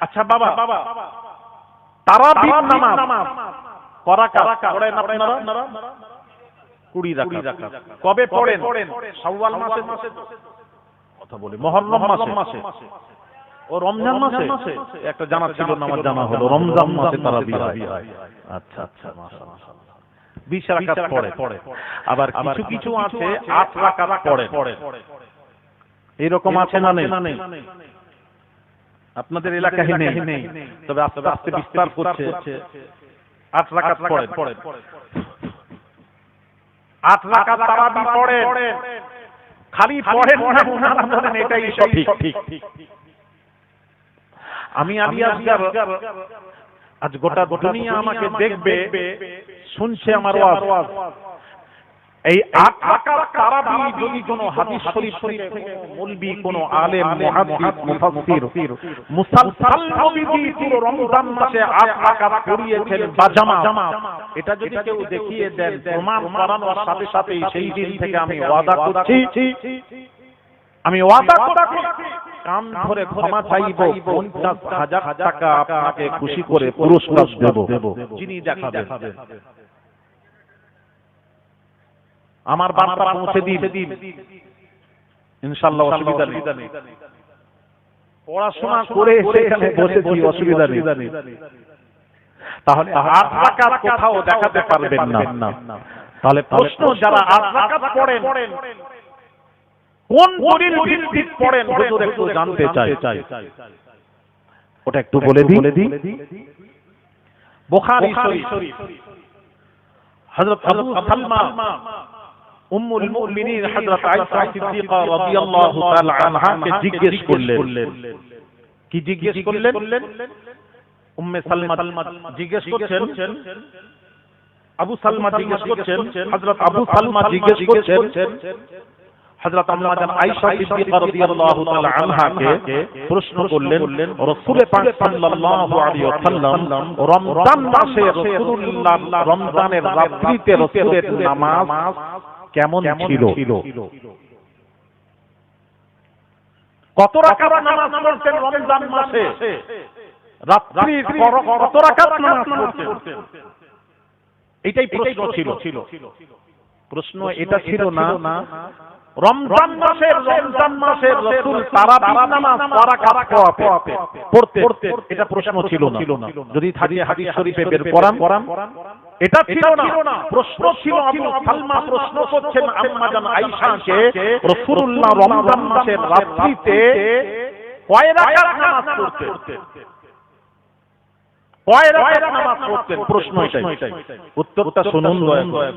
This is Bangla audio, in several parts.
আচ্ছা বাবা। নামাজ। করা? পড়েন আপনারা কুড়ি রাকাত। কবে পড়েন? শাওয়াল মাসে কথা বলি। মহররম মাসে। ও রমজান মাসে? একটা জানা ছিল না আমার জানা হলো। রমজান মাসে তারাবি হয় আচ্ছা আচ্ছা মাশাআল্লাহ। বিশ রাকাত পড়ে আবার কিছু কিছু আছে আট রাকাত পড়ে এরকম আছে না নেই? আপনাদের এলাকায় নেই। তবে আস্তে আস্তে বিস্তার করছে। আট রাকাত পড়ে আট রাকাত তারাবি পড়ে খালি পড়েন না ওনারা বলেন এটাই সঠিক। ঠিক আমি আলী আসগার। আজ গোটা দুনিয়া আমাকে দেখবে শুনছে আমার ওয়াজ। এই আট রাকাত তারাবি যদি কোনো হাদিস শরীফ থেকে মুলবি কোন আলেম মুহাদ্দিস মুফাসসির মুসালসাল নবীজি পুরো রমজান মাসে আট রাকাত পড়িয়েছেন বাজামা এটা যদি কেউ দেখিয়ে দেন প্রমাণ করানোর সাথে সাথে সেই দিন থেকে আমি ওয়াদা করছি। আমি ওয়াদা করছি। কান ধরে ক্ষমা চাইব পঞ্চাশ হাজার টাকা আপনাকে খুশি করে পুরস্কার দেব। যিনি দেখাবেন। আমার বার্তা পৌঁছে দিন। ইনশাল্লাহ অসুবিধা নেই। পড়াশোনা করে এখানে বসেছি অসুবিধা নেই। তাহলে আট রাকাত কোথাও দেখাতে পারবেন না। তাহলে প্রশ্ন যারা আট রাকাত পড়েন কোন দলিল ভিত্তিক পড়েন? হুজুর একটু জানতে চাই। ওটা একটু বলে দিই। বুখারী শরীফ। হযরত আবু সালমা উম্মুল মুমিনিন হযরত আয়েশা সিদ্দিকা রাদিয়াল্লাহু তাআলা আনহা কে জিজ্ঞেস করলেন। কি জিজ্ঞেস করলেন? উম্মে সালমা জিজ্ঞেস করছেন। আবু সালমা জিজ্ঞেস করছেন। হযরত আবু সালমা জিজ্ঞেস করছেন। হযরত আম্মা জান আয়েশা সিদ্দিকা রাদিয়াল্লাহু তাআলা আনহাকে প্রশ্ন করলেন রাসূল পাক সাল্লাল্লাহু আলাইহি ওয়াসাল্লাম রমজান মাসে রাসূলুল্লাহ রমজানের রাত্রিতে রাসূলের নামাজ কেমন ছিল? কত রাকাত নামাজ পড়তেন রমজান মাসে? রাত্রি কত রাকাত নামাজ পড়তেন? এটাই প্রশ্ন ছিল। প্রশ্ন এটা ছিল না। রমজান মাসের রমজান মাসের রাসূল নামাজ কাজ পড়তে এটা প্রশ্ন ছিল না। যদি থাকে হাদিস শরীফে বের করান। এটা ছিল না প্রশ্ন ছিল আবু সালমা প্রশ্ন করছেন আম্মা জান আয়েশাকে রাসূলুল্লাহ রমজান মাসের রাত্রিতে কয় রাকাত নামাজ পড়তেন কয় রাকাত নামাজ পড়তেন প্রশ্ন এটাই উত্তরটা শুনুন দয়া করে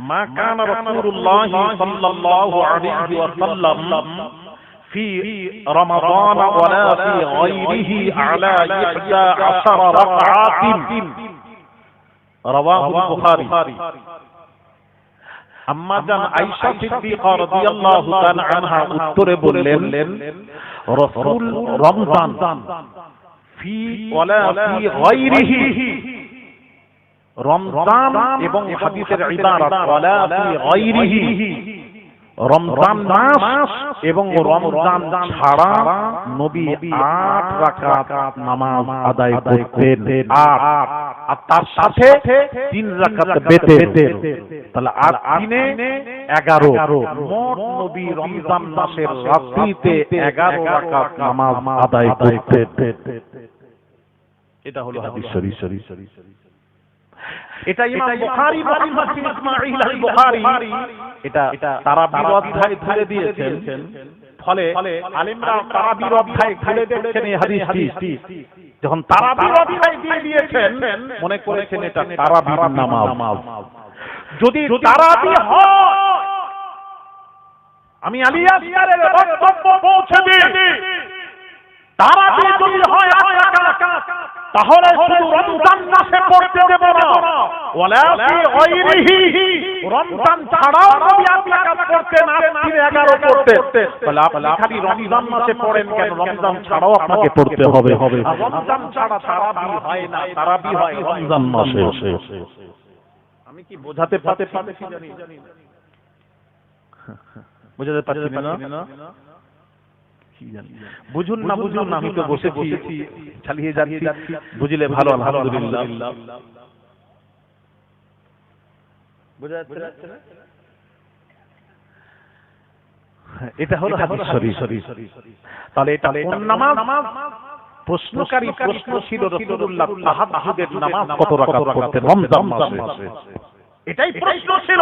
ما كان رسول الله صلى الله عليه وسلم في رمضان ولا في غيره على إحدى عشر ركعات রওয়াহুল বুখারী। এবং হাদিসের ইবারত ওয়ালা ফি গায়রিহি। রমজান মাস এবং রমজান ছাড়া নবী আট রাকাত নামাজ আদায় করতেন। আট। আর তার সাথে তিন রাকাত বেতেন তাহলে আট দিনে এগারো। মোট নবী রমজান মাসের রাত্রিতে এগারো রাকাত নামাজ আদায় করতেন। এটা হলো হাদিস। শরীফ শরীফ এটা ইমাম বুখারী মুহাম্মদ বিন ইসমাঈল আল বুখারী এটা তারাবির অধ্যায় ধরে দিয়েছেন। ফলে আলিমরা তারাবির অধ্যায় খুলে দেখছেন এই হাদিসটি। যখন তারাবির অধ্যায় দিয়ে দিয়েছেন মনে করেছেন এটা তারাবির নামাজ। যদি তারাবি হয় আমি আলিয়া আসগারের বক্তব্য পৌঁছে দিই। তারাবি যদি হয় আট রাকাত তাহলে শুধু রমজান মাসে পড়তে দেব না। ওয়ালা ফি গায়রিহি রমজান ছাড়াও নবী আপনাকে পড়তে না তিনি 11 পড়তে। তাহলে আপনি খালি রমজান মাসে পড়েন কেন? রমজান ছাড়াও আপনাকে পড়তে হবে। রমজান ছাড়া তারাবি হয় না তারাবি হয়। রমজান মাসে। আমি কি বোঝাতে পারতে পারছি জানি বোঝাতে পারছি না? বুঝুন না বুঝুন না আমি তো বসে বসেছি চালিয়ে যাচ্ছি বুঝলে ভালো আলহামদুলিল্লাহ। বোঝা যাচ্ছে না? এটা হলো হাদিস শরীফ। তাহলে এটা কোন নামাজ? প্রশ্নকারী প্রশ্ন ছিল রাসূলুল্লাহ তাহাজ্জুদের নামাজ কত রাকাত পড়তেন? রমজান মাসে। এটাই প্রশ্ন ছিল।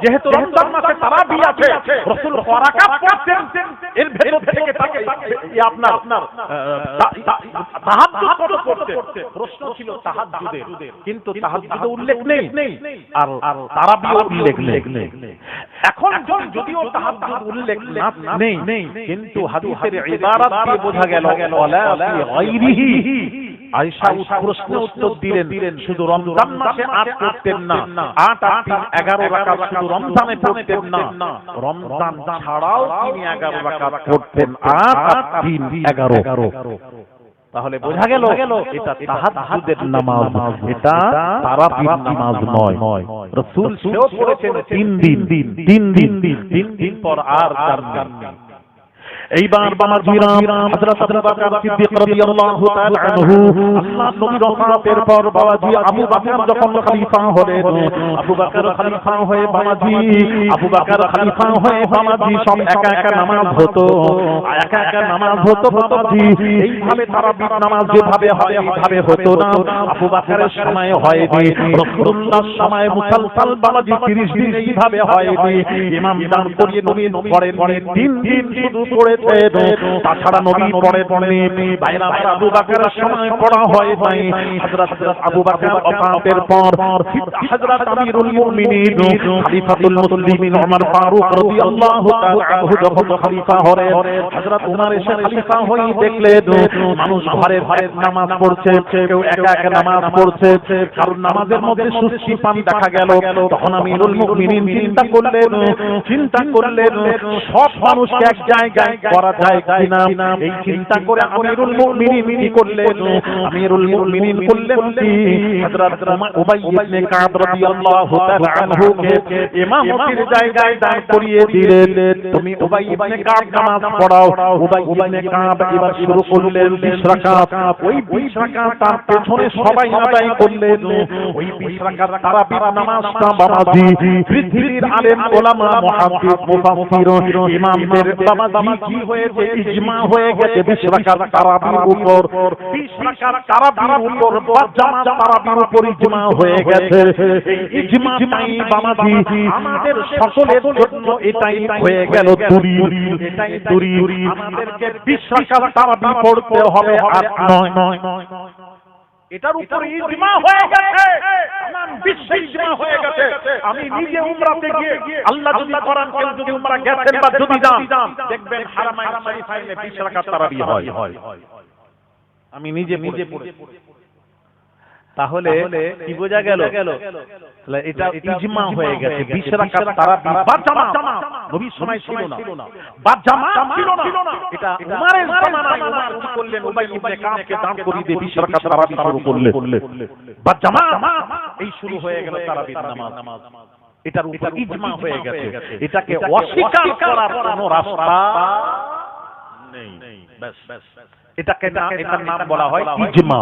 যেহেতু রমজান মাসে তারাবি আছে রাসূল পড়তেন এর ভেতর থেকে তাকে আপনার তাহাজ্জুদ কত প্রশ্ন ছিল তাহাজ্জুদের। কিন্তু তাহাজ্জুদে উল্লেখ নেই। আর উল্লেখ নেই। এখন যদি- যদিও তাহাজ্জুদ উল্লেখ নেই কিন্তু হাদিসের ইবারাত দিয়ে বোঝা গেল ওয়ালা ফি গায়রিহি। আয়েশা প্রশ্ন উত্তর দিলেন, শুধু রমজান মাসে আট করতেন না, আট আট এগারো রাকাত শুধু রমজানে পড়তেন না, রমজান ছাড়াও তিনি এগারো রাকাত পড়তেন, আট আট তিন, এগারো। তাহলে বোঝা গেল, এটা তাহাজ্জুদের নামাজ, এটা তারাবির নামাজ নয়। রাসূল সেও পড়েছেন তিন দিন তিন দিন তিন দিন পর আর যাননি এইবার বাবা জিরাম হযরত আবু বকর সিদ্দিক রাদিয়াল্লাহু তাআলা আনহু। আল্লাহ নবীর ওফাতের পর বাবাজি আবু বকর যখন খলিফা হলেন আবু বকর খলিফা হয়ে বাবাজি আবু বকর খলিফা হয়ে বাবাজি সব একা একা নামাজ হতো। একা একা নামাজ হতো বাবাজি। এইভাবে নামাজ যেভাবে হয় এইভাবে হতো না। আবু বকরের সময় হয়নি। রাসূলুল্লাহর সময় মুসালসাল বাবাজি 30 দিন এইভাবে হয়নি। ইমাম দান করিয়ে নবী পড়েন তিন দিন শুধু তাছাড়া নবী পড়ে বাইরা আবু সময় পড়া হয় নাই। হযরত আবু পর হযরত আমিরুল মুমিনিন খলিফাতুল মুসলিমিন ওমর ফারুক রাদিয়াল্লাহু তাআলা যখন খলিফা হযরত এসে খলিফা হয়ে দেখলেন, মানুষ ঘরে ঘরে নামাজ পড়ছে, কেউ একা একা নামাজ পড়ছে। কারণ নামাজের মধ্যে সুস্থি দেখা গেল। তখন আমিরুল মুমিনিন চিন্তা করলেন চিন্তা করলেন, সব মানুষকে এক জায়গায় করা যায় কিনা? এই চিন্তা করে আমিরুল মুমিনিন কি করলেন? আমিরুল মুমিনিন করলেন কি হযরত উবাই ইবনে কাব রাদিয়াল্লাহু তাআলা আনহুকে ইমামতির জায়গায় দাঁড় করিয়ে দিলেন। তুমি উবাই ইবনে কাব নামাজ পড়াও। উবাই ইবনে কাব এবার শুরু করলেন 20 রাকাত ওই 20 রাকাত তার পেছনে সবাই আদায় করলেন। ওই 20 রাকাত তারাবির নামাজটা বাবাজি। পৃথিবীর আলেম ওলামা মুহাদ্দিস মুফাসসির ইমামদের বাবাজি কি হয়েছে ইজমা হয়ে গেছে 20 রাকাত তারাবির উপর 20 রাকাত তারাবির উপর জামাত তারাবির উপর ইজমা হয়ে গেছে। এই ইজমাটাই বাবাজি আমাদের সকলের জন্য এটাই হয়ে গেল দুরি এটাই দুরি আমাদেরকে 20 রাকাত তারাবি পড়তে হবে আর নয়। এটার উপর ইজমা হয়ে গেছে। তামাম বিশ্বে ইজমা হয়ে গেছে। আমি নিজে উমরাতে গিয়ে আল্লাহ যদি করান কেউ যদি উমরা গেছেন বা যদি যান দেখবেন হারামাইন শরীফাইনে 20 রাকাত তারাবি হয়। আমি নিজে নিজে পড়ে তাহলে কি বোঝা গেল? এটা ইজমা হয়ে গেছে। 20 রাকাত তারাবি বা জামাত। নবীর সময় ছিল না। বা জামাত ছিল না। এটা উমারের জামানায় উমার কি করলেন উবাই ইবনে কাবকে দান করিয়ে দিয়ে 20 রাকাত তারাবি শুরু করলেন। বা জামাত। এই শুরু হয়ে গেল তারাবির নামাজ এটার উপর ইজমা হয়ে গেছে। এটাকে অস্বীকার করার কোনো রাস্তা নেই। ব্যাস। এটাকে না এটার নাম বলা হয় ইজমা।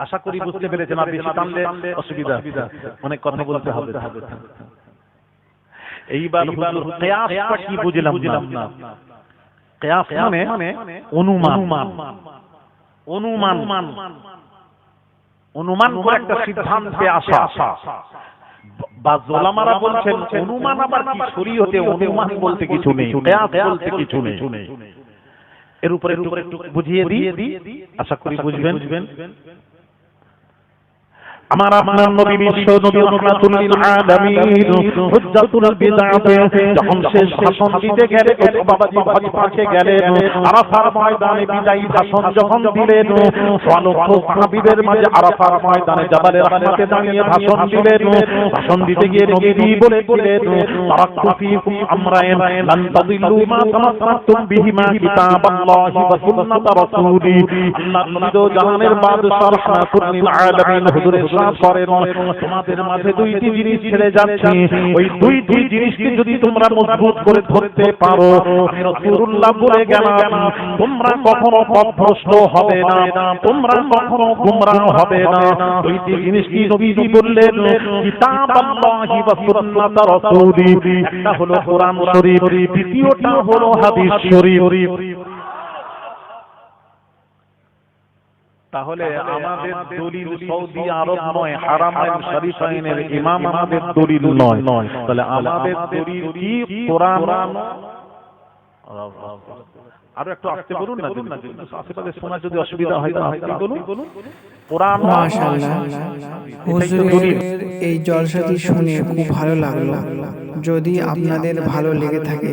আশা করি বুঝতে পেরেছেন আর বেশি টানলে অসুবিধা। অনেক কথা বলতে হবে। এইবার হুজুর কিয়াসটা কি বুঝলাম না। কিয়াস মানে অনুমান। অনুমান। অনুমান। করে একটা সিদ্ধান্তে আসা। বা জোলামারা বলছেন অনুমান আবার কি শরীয়তে অনুমান বলতে কিছু নেই। কিয়াস বলতে কিছু নেই। এর উপরে একটু একটু বুঝিয়ে দিই। আশা করি বুঝবেন। আমার আপনার নবী বিশ্ব নবী রহমাতুল আলামিন হুজ্জাতুল বিদআতে যখন শেষ ভাষণ দিতে গেলে বাবাজি হজ পাকে গেলেন আরাফার ময়দানে বিদায়ী ভাষণ যখন দিলেন সোয়ালক্ষ সাহাবীদের মাঝে আরাফার ময়দানে জাবালে রহমতে দাঁড়িয়ে ভাষণ দিলেন। ভাষণ দিতে গিয়ে নবীজি বলেছিলেন তারাক্তু ফীকুম আমরাইন লান তাদিল্লু মা তামাসসাকতুম বিহিমা কিতাবাল্লাহি ওয়া সুন্নাত রাসূলি। আল্লাহ নবী জাহানের বাদশাহ রহমাতুল আলামিন হুজুরের সাথ করেন তোমাদের মাঝে দুইটি জিনিস ছেড়ে যাচ্ছে। ওই দুইটি জিনিসকে যদি তোমরা মজবুত করে ধরতে পারো, আমি রাসূলুল্লাহ বলে গেলাম, তোমরা কখনো পথভ্রষ্ট হবে না, তোমরা কখনো গুমরাহ হবে না। দুইটি জিনিস কি নবীজি বললেন কিতাব আল্লাহি ওয়া সুন্নাত রাসূলি, একটা হলো কোরআন শরীফ, দ্বিতীয়টা হলো হাদিস শরীফ। তাহলে আমাদের দলিল সৌদি আরব নয় হারামাইন শরীফাইনের ইমাম আমাদের দলিল নয়। তাহলে আমাদের দলিল কি কোরআন? আরও একটু আসতে বলুন না আশেপাশে শোনা যদি অসুবিধা হয় তো আপনি বলুন। কোরআন মাশাআল্লাহ হুজুরের এই জলসাটি শুনে খুব ভালো লাগল। যদি আপনাদের ভালো লেগে থাকে